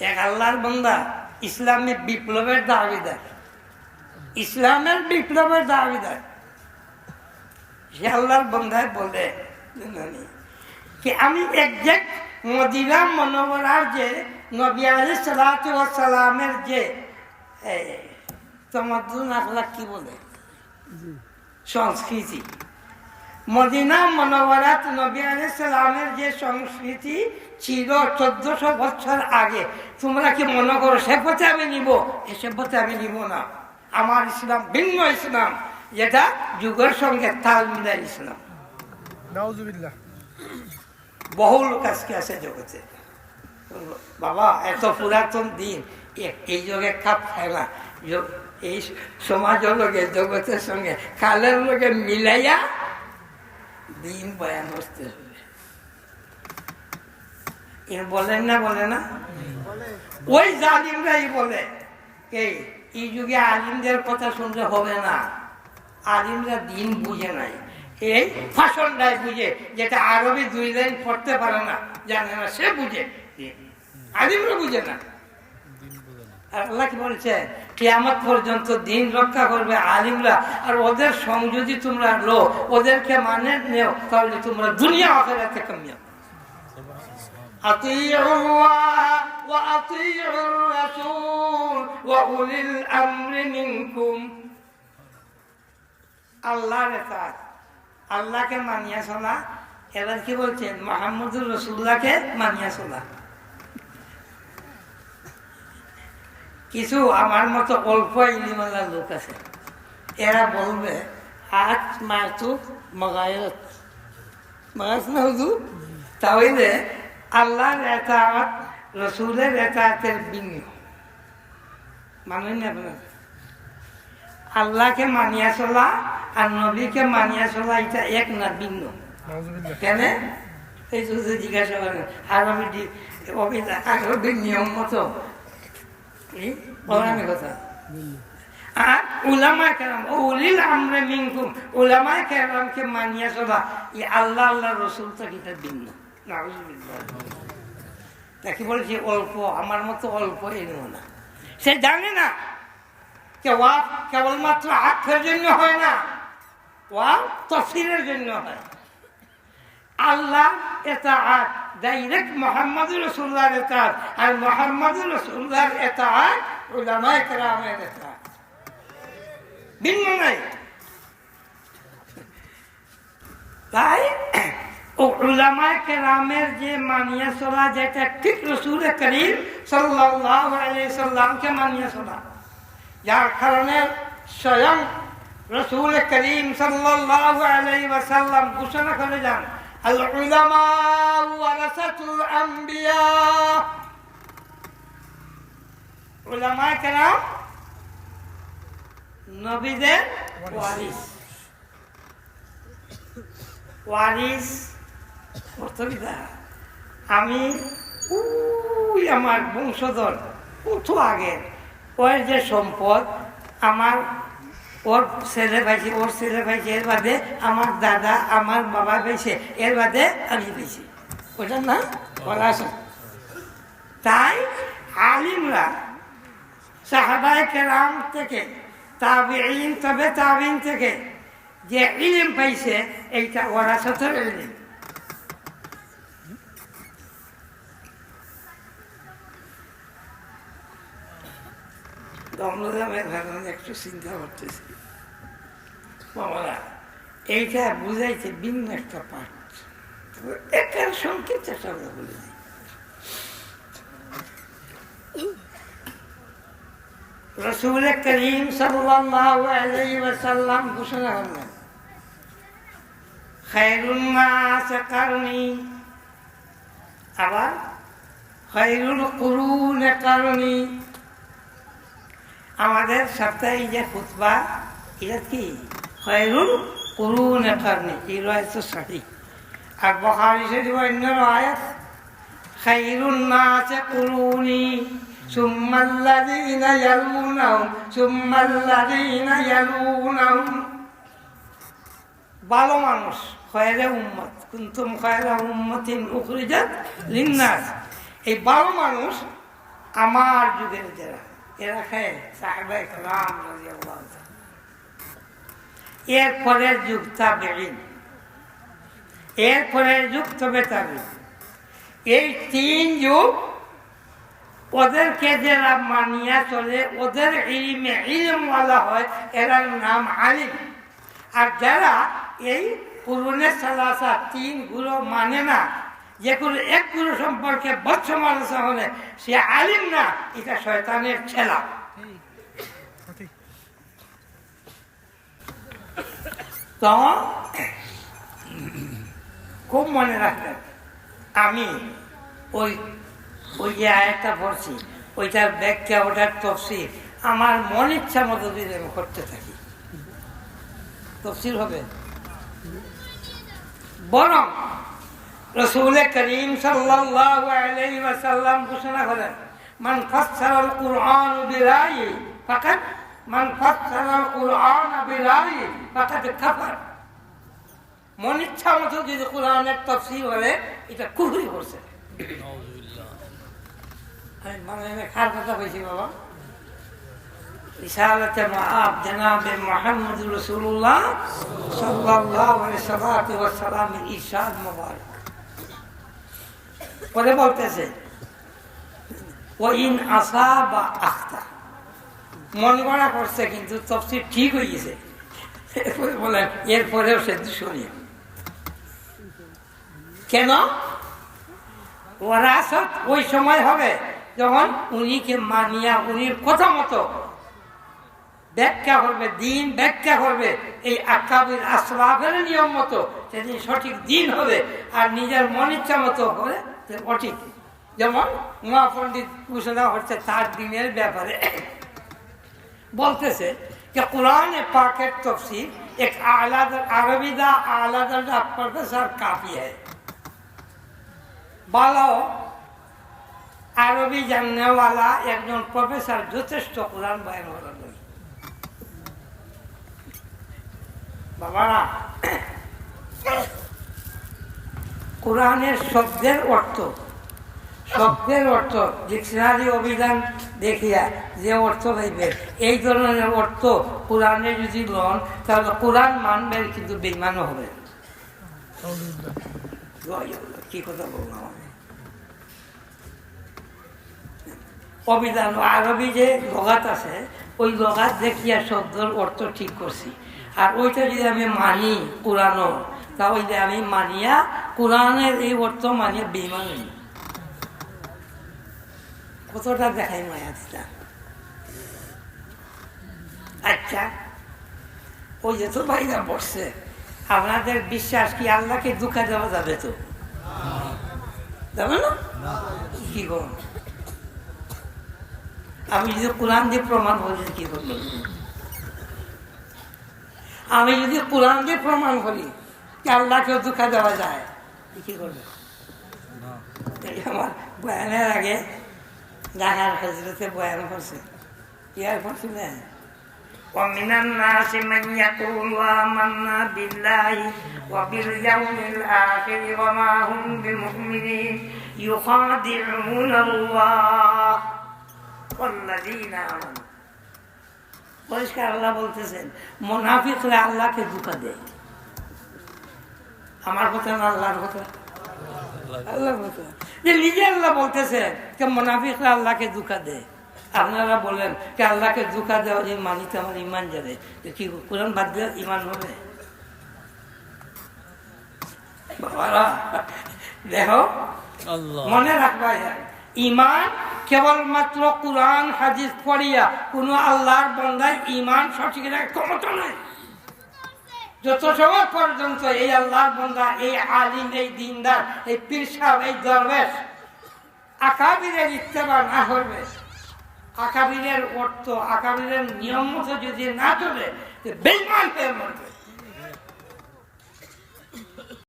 এক আল্লাহর বন্দা ইসলামী বিপ্লবের দাবিদার ইসলামের বিপ্লবের দাবিদার সে আল্লাহর বন্ধায় বলে কি আমি একজ্যাক্ট মদিনা মনোবরার যে নবী আলী সালামের যে তমাদ্দুন আখলাক কি বলে? সংস্কৃতি। মদিনা মনোবরাত নবী আলী সালামের যে সংস্কৃতি ছিল চোদ্দশো বছর আগে তোমরা কি মনে করো সে পথে আমি নিব? সে পথে আমি নিব না। আমার ইসলাম ভিন্ন ইসলাম যেটা যুগের সঙ্গে তাল মিলাই ইসলাম। বহু লোক আজকে আছে জগতে। বাবা এত পুরাতন দিন এই যুগে খাপ খায় না। এই সমাজের লোকে জগতের সঙ্গে কালের লোকে মিলাইয়া দিন বয়ান করতে হবে। বলেন না, বলে না? ওই জালিমরাই বলে এই যুগে আলিমদের কথা শুনলে হবে না। আলিমরা দিন বুঝে নাই। এই ফাশনটাই বুঝে, যেটা আরবি দুই লাইন পড়তে পারে না, জানে না, সে বুঝে। আলিমরা বুঝে না। আল্লাহ কি বলছে কিয়ামত পর্যন্ত দিন রক্ষা করবে আলিমরা আর ওদের সঙ্গ যদি তোমরা লো ওদেরকে মানে নেও তাহলে তোমরা দুনিয়া আখেরাতে কামিয়াব أطيعوا الله وأطيعوا الرسول وأولي الأمر منكم আল্লাহর এতাত আল্লাহকে মানিয়া চলা এবার কি বলছেন মোহাম্মদুর রসুল্লাহকে মানিয়া চলা কিছু আমার মতো অল্প ইলিমালা লোক আছে। এরা বলবে আজ মাতু মগায়ত মাস না তাহলে আল্লাহর এতাত রসুলের এতাতের ভিন্ন মানুষ না আপনার? আল্লাহকে মানিয়া চলা আর নবীকে মানিয়া চলা এটা এক না ভিন্ন। কেন? এই যদি জিজ্ঞাসা করেন আর আমি আরবির নিয়ম মতো কথা। আর আমরে আল্লাহ আল্লাহ রসুল বলছি, অল্প, আমার মতো অল্প এনো না। সে জানে না কেবলমাত্র আক্ষের জন্য হয় না ওয়া তফসিরের জন্য হয়। আল্লাহ এটা আট ডাইরেক্ট মোহাম্মদ রসুল্লাহর এটা আর মোহাম্মদ রসুল্লাহর এটা আট উলামায় কেরামের এটা ভিন্ন নাই। তাই ও উলামায় কেরামের যে মানিয়া চলা, যেটা ঠিক রসুল করিম সাল্লাহ সাল্লামকে মানিয়া চলা, যার কারণে স্বয়ং রসুল করিম সাল্লাহ আলাই ওয়াসাল্লাম ঘোষণা করে যান উলামা ওয়ারাসাতুল আম্বিয়া উলামা কেরাম নবীদের ওয়ারিস। ওয়ারিস অর্থবিদা আমি উই আমার বংশধর কত আগের। ওর যে সম্পদ আমার ওর ছেলে পাইছি ওর ছেলে পাইছি এর বাদে আমার দাদা, আমার বাবা পাইছে এর বাদে আমি পেয়েছি ওটা না আছে তাই আলিমরা সাহাবায় কেরাম থেকে তাবিন তবে তাবিন থেকে যে ইলিম পাইছে, এইটা ওরা সতের ইলিম। দমদামের একটু চিন্তা করতেছি। এইটা বুঝাইছে ভিন্ন একটা পাঠ। এটার সংকেত একটা বলে রসুল করিম ওয়াসাল্লাম ঘোষণা করলেন, খায়রুন নাস কারণী। আবার, খায়রুল কুরুন কারণী। আমাদের সপ্তাহে যে খুতবা, এটা কি? খয়রুল করুন কারণে এই রয়েছে সঠিক আর বখারি শরীফ অন্য রয়েছে খাইরুন নাচে করুনি, সুম্মাল্লাযীনা ইয়ালুনাহুম সুম্মাল্লাযীনা ইয়ালুনাহুম ভালো মানুষ, খয়রে উম্মত, কুনতুম খয়রা উম্মতিন উখরিজাত লিন্নাস। এই ভালো মানুষ আমার যুগের যারা। এরা খায় তাআলা। এর পরের যুগ তাবেঈন। এর পরের যুগ তবে তাবেঈন এই তিন যুগ ওদেরকে যারা মানিয়া চলে, ওদের ইলমে ইলমওয়ালা হয়, এরার নাম আলিম। আর যারা এই পুরনের সালাসা তিনগুলো মানে না যে কোনো এক গুরু সম্পর্কে বৎ সমালোচনা হলে সে আলিম না, এটা শয়তানের ছেলা। খুব মনে রাখবেন, আমি ওই ওই যে আয়টা পড়ছি, ওইটার ব্যাখ্যা, ওটার তফসির, আমার মন ইচ্ছা মতো যদি আমি করতে থাকি। তফসির হবে। বরং রসুল করিম ওয়াসাল্লাম ঘোষণা করেন, মান ফাকাত মান ইচ্ছা মতো যদি কোরআনের তফসির বলে, এটা কুহুরি করছে। মানে খার কথা কইছি বাবা? পরে বলতেছে ও আখতা। মন গড়া করছে, কিন্তু তফসির ঠিক হয়ে গেছে। বলেন এরপরেও সে দুশনীয় কেন? ওই সময় হবে যখন উনিকে মানিয়া উনির কথা মতো ব্যাখ্যা করবে, দিন ব্যাখ্যা করবে, এই আকাবির আসলাফের নিয়ম মতো সেদিন সঠিক দিন হবে, আর নিজের মন ইচ্ছা মতো হবে অঠিক যেমন মা পণ্ডিত ঘোষণা হচ্ছে চার দিনের ব্যাপারে। বলতেছে যে কোরআনে পাকের তফসি এক আলাদা আরবিদা আলাদা ডাক্তারকে স্যার কাপি হয় বালাও আরবি জানেওয়ালা একজন প্রফেসর যথেষ্ট কোরআন বাইর করার জন্য। কোরআনের শব্দের অর্থ। শব্দের অর্থ, ডিকশনারি অভিধান দেখিয়া যে অর্থ পাইবে এই ধরনের অর্থ কোরআনে যদি লন, তাহলে কোরআন মানবেন কিন্তু বেইমানও হবে কি কথা বললাম আমি? অভিধান আরবি যে লগাত আছে, ওই লগাত দেখিয়া শব্দের অর্থ ঠিক করছি। আর ওইটা যদি আমি মানি কোরআনও, তাহলে আমি মানিয়া কোরআনের এই অর্থ মানিয়া বেমান কতটা দেখাই মায়াতটা আচ্ছা ওই যে তো ভাইরা বসছে, আপনাদের বিশ্বাস কি আল্লাহকে দুঃখা দেওয়া যাবে তো? কি করুন আমি যদি কোরআন দিয়ে প্রমাণ করি কি করব? আমি যদি কোরআন দিয়ে প্রমাণ করি আল্লাহকে দুঃখা দেওয়া যায়? কি করবে এই আমার বয়ানের আগে ঢাকার হজরতে বয়ান করছে কি আর করছিলেন ومن الناس من يقول آمنا بالله وباليوم الآخر وما هم بمؤمنين يخادعون الله والذين آمنوا পরিষ্কার আল্লাহ বলতেছেন মোনাফিকরা আল্লাহকে ধোকা দেয় আমার কথা না আল্লাহর কথা? আল্লাহর কথা। যে নিজে আল্লাহ বলতেছে যে মোনাফিকরা আল্লাহকে দেয়। আপনারা বলেন যে আল্লাহকে দেওয়া যে মানিতে আমার ইমান যাবে কি কোরআন বাদ দিয়ে ইমান হবে? বাবারা দেখো মনে রাখবা ইমান কেবলমাত্র কোরআন হাদিস পড়িয়া কোনো আল্লাহর বন্ধায় ইমান সঠিক রাখা ক্ষমতা নাই। যত সময় পর্যন্ত এই আল্লাহর বন্ধা এই আলিম, এই দিনদার, এই পিরসাব এই দরবেশ আকাবিরের ইত্তেবা না করবে, আকাবিরের অর্থ, আকাবিরের নিয়ম মতো যদি না চলে বেইমান হয়ে মরবে